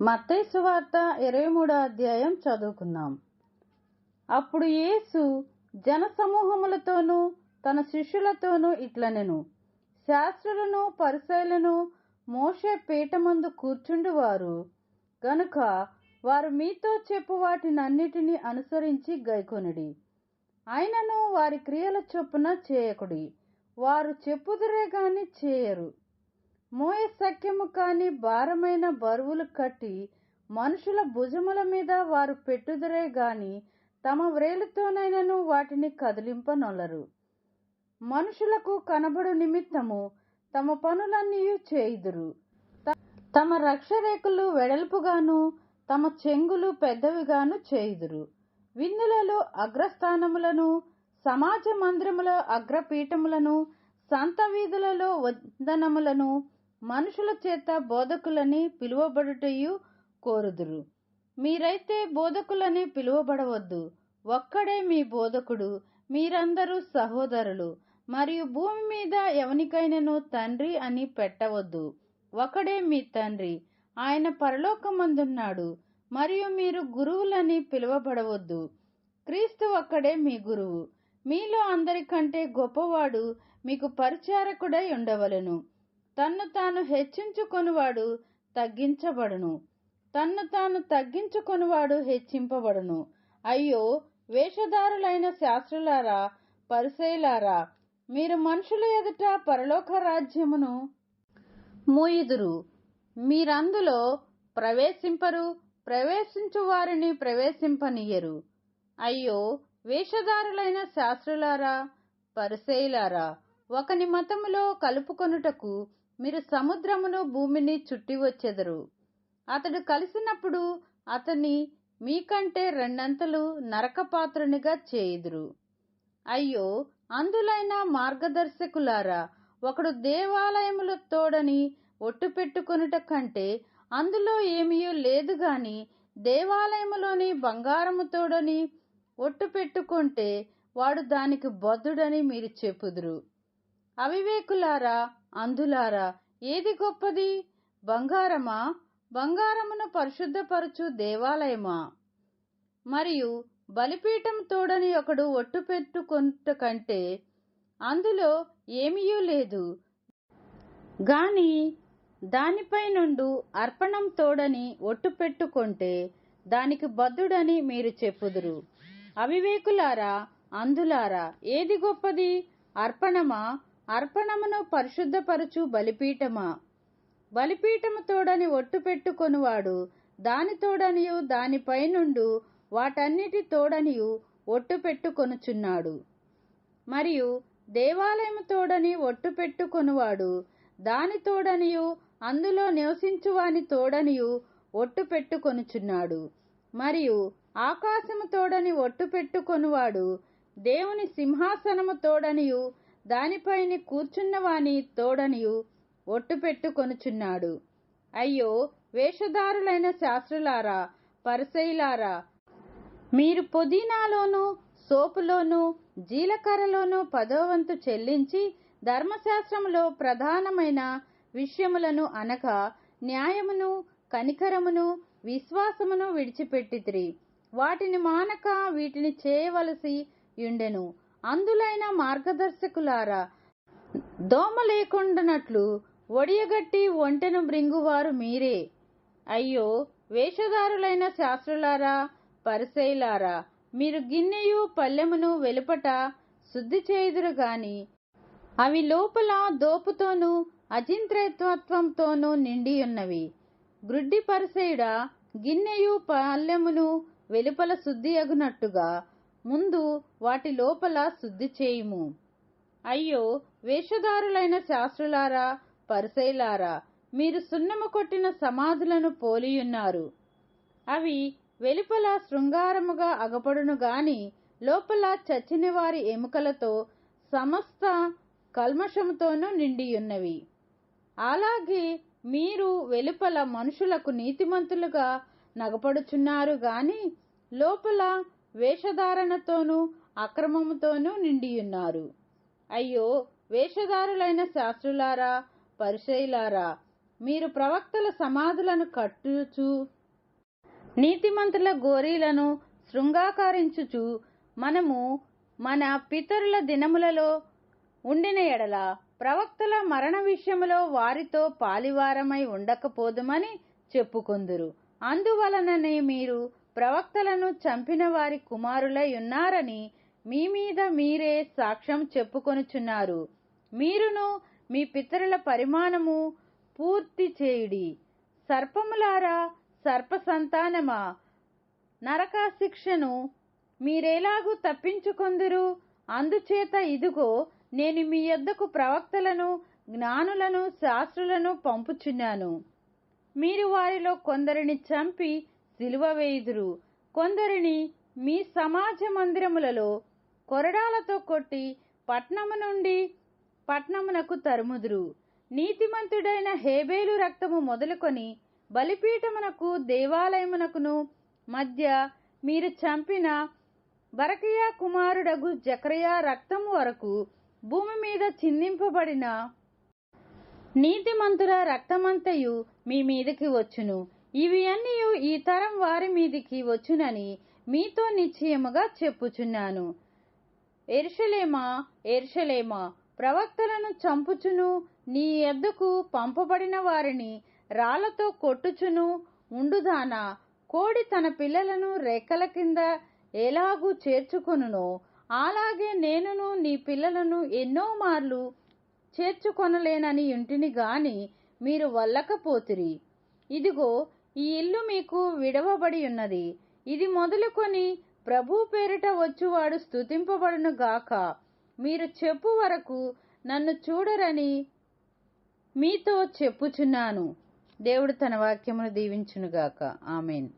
మత్తయి వార్త ఇరవై మూడో అధ్యాయం చదువుకుందాం. అప్పుడు యేసు జనసమూహములతోనూ తన శిష్యులతోనూ ఇట్లనెను. శాస్త్రులను పరిశైలను మోషే పీఠమందు కూర్చుండువారు. గనుక వారు మీతో చెప్పు వాటినన్నిటినీ అనుసరించి గైకొనుడి. అయినను వారి క్రియల చొప్పున చేయకుడి. వారు చెప్పుదురే గాని చేయరు. మోయ సఖ్యము కాని భారమైన బరువులు కట్టి మనుషుల భుజముల మీద వారు పెట్టుదురే గాని తమ వ్రేలుతోనైనను వాటిని కదిలింపనొలరు. మనుషులకు కనబడు నిమిత్తము తమ పనులన్నీ చేయుదురు. తమ రక్షరేకులు వెడల్పుగాను తమ చెంగులు పెద్దవిగాను చేయుదురు. విందులలో అగ్రస్థానములను సమాజ మందిరముల అగ్రపీఠములను సంత వీధులలో వందనములను మనుషుల చేత బోధకులని పిలువబడుటయు కోరుదురు. మీరైతే బోధకులని పిలువబడవద్దు. ఒక్కడే మీ బోధకుడు మీరందరూ సహోదరులు. మరియు భూమి మీద ఎవనికైనను తండ్రి అని పెట్టవద్దు. ఒకడే మీ తండ్రి. ఆయన పరలోకమందున్నాడు. మరియు మీరు గురువులని పిలువబడవద్దు. క్రీస్తు ఒక్కడే మీ గురువు. మీలో అందరికంటే గొప్పవాడు మీకు పరిచారకుడై ఉండవలెను. తన్ను తాను హెచ్చించుకొనివాడు తగ్గించబడును. తన్ను తాను తగ్గించుకొనివాడు హెచ్చింపబడును. అయ్యో వేషధారులైన శాస్త్రులారా పరిసయులారా మీరు మనుషుల ఎదుట పరలోక రాజ్యమును మూయుదురు. మీరందులో ప్రవేశింపరు ప్రవేశించు వారిని ప్రవేశింపనీయరు. అయ్యో వేషధారులైన శాస్త్రులారా పరిసేయులారా ఒకని మతములో కలుపుకొనుటకు మీరు సముద్రమును భూమిని చుట్టి వచ్చెదరు. అతడు కలిసినప్పుడు అతని మీకంటే రెండంతలు నరకపాత్రునిగా చేయుదురు. అయ్యో అందులైన మార్గదర్శకులారా ఒకడు దేవాలయముల తోడని ఒట్టు పెట్టుకొనుట కంటే అందులో ఏమీయో లేదు గాని దేవాలయములోని బంగారము తోడని ఒట్టు పెట్టుకుంటే వాడు దానికి బద్దుడని మీరు చెప్పుదురు. అవివేకులారా అంధులారా ఏది గొప్పది? బంగారమా? బంగారమును పరిశుద్ధపరచు దేవాలయమా? మరియు బలిపీఠం తోడని ఒకడు ఒట్టు పెట్టుకొనుట కంటే అందులో ఏమీయూ లేదు. గాని దానిపై నుండు అర్పణం తోడని ఒట్టు పెట్టుకుంటే దానికి బద్దుడని మీరు చెప్పుదురు. అవివేకులారా అందులారా ఏది గొప్పది? అర్పణమా? అర్పణమును పరిశుద్ధపరచు బలిపీఠమా? బలిపీఠము తోడని ఒట్టు పెట్టుకొనువాడు దాని తోడనియు దానిపైనుండు వాటన్నిటి తోడనియు ఒట్టు పెట్టుకొనుచున్నాడు. మరియు దేవాలయము తోడని ఒట్టు పెట్టుకొనువాడు దాని తోడనియు అందులో నివసించువాని తోడనియు ఒట్టు పెట్టుకొనుచున్నాడు. మరియు ఆకాశము తోడని ఒట్టు పెట్టుకొనువాడు దేవుని సింహాసనము తోడనియు దానిపైన కూర్చున్నవాని తోడనియు ఒట్టు పెట్టుకొనుచున్నాడు. అయ్యో వేషధారులైన శాస్త్రులారా పరిసైలారా మీరు పుదీనాలోను సోపులోను జీలకర్రలోను పదోవంతు చెల్లించి ధర్మశాస్త్రములో ప్రధానమైన విషయములను అనగా న్యాయమును కనికరమును విశ్వాసమును విడిచిపెట్టితిరి. వాటిని మానక వీటిని చేయవలసి యుండెను. అందులైన మార్గదర్శకులారా దోమ లేకుండానట్లు ఒడియగట్టి ఒంటెను బ్రింగువారు మీరే. అయ్యో వేషధారులైన శాస్త్రులారా పరిసైలారా మీరు గిన్నెయు పల్లెమును వెలుపట శుద్ధి చేయుదురు గాని అవి లోపల దోపుతోనూ అచింత్రత్వంతోనూ నిండియున్నవి. గ్రుడ్డి పరిసయుడా గిన్నెయు పల్లెమును వెలుపల శుద్ధి అగునట్టుగా ముందు వాటి లోపల శుద్ధి చేయుము. అయ్యో వేషధారులైన శాస్త్రులారా పరిసైలారా మీరు సున్నము కొట్టిన సమాధులను పోలియున్నారు. అవి వెలుపల శృంగారముగా అగపడును గాని లోపల చచ్చిన వారి ఎముకలతో సమస్త కల్మషముతోనూ నిండియున్నవి. అలాగే మీరు వెలుపల మనుషులకు నీతిమంతులుగా నగపడుచున్నారు గాని లోపల వేషధారణతోనూ అక్రమముతోనూ నిండియున్నారు. అయ్యో వేషధారులైన శాస్త్రులారా పరిచయులారా మీరు ప్రవక్తల సమాధులను కట్టుచు నీతిమంతుల గోరీలను శృంగాకరించుచు మనము మన పితరుల దినములలో ఉండిన ఎడల ప్రవక్తల మరణ విషయములో వారితో పాలివారమై ఉండకపోదుమని చెప్పుకొందురు. అందువలననే మీరు ప్రవక్తలను చంపిన వారి కుమారులై ఉన్నారని మీ మీద మీరే సాక్ష్యం చెప్పుకొనుచున్నారు. మీరును మీ పితరుల పరిమాణము పూర్తి చేయుడి. సర్పములారా సర్ప సంతానమా నరక శిక్షను మీరేలాగూ తప్పించుకొందురు? అందుచేత ఇదిగో నేను మీ యొద్దకు ప్రవక్తలను జ్ఞానులను శాస్త్రులను పంపుచున్నాను. మీరు వారిలో కొందరిని చంపి సిలువ వేయుదురు. కొందరిని మీ సమాజ మందిరములలో కొరడాలతో కొట్టి పట్నము నుండి పట్నమునకు తరుముదురు. నీతిమంతుడైన హేబేలు రక్తము మొదలుకొని బలిపీఠమునకు దేవాలయమునకును మధ్య మీరు చంపిన బరకయా కుమారుడగు జకరయా రక్తము వరకు భూమి మీద చిందింపబడిన నీతిమంతుల రక్తమంతయు మీ మీదకి వచ్చును. ఇవి అన్నీ ఈ తరం వారి మీదికి వచ్చునని మీతో నిశ్చయముగా చెప్పుచున్నాను. ఎర్షలేమా ఎర్షలేమా ప్రవక్తలను చంపుచును నీ ఎద్దకు పంపబడిన వారిని రాళ్ళతో కొట్టుచును ఉండుదానా? కోడి తన పిల్లలను రెక్కల కింద ఎలాగూ చేర్చుకొనునో అలాగే నేనును నీ పిల్లలను ఎన్నో మార్లు చేర్చుకొనలేనని ఇంటిని గాని మీరు వల్లకపోతిరి ఇదిగో ఈ ఇల్లు మీకు విడవబడి ఉన్నది. ఇది మొదలుకొని ప్రభు పేరిట వచ్చువాడు స్తుతింపబడును గాక. మీరు చెప్పు వరకు నన్ను చూడరని మీతో చెప్పుచున్నాను. దేవుడు తన వాక్యమును దీవించునుగాక. ఆమెన్.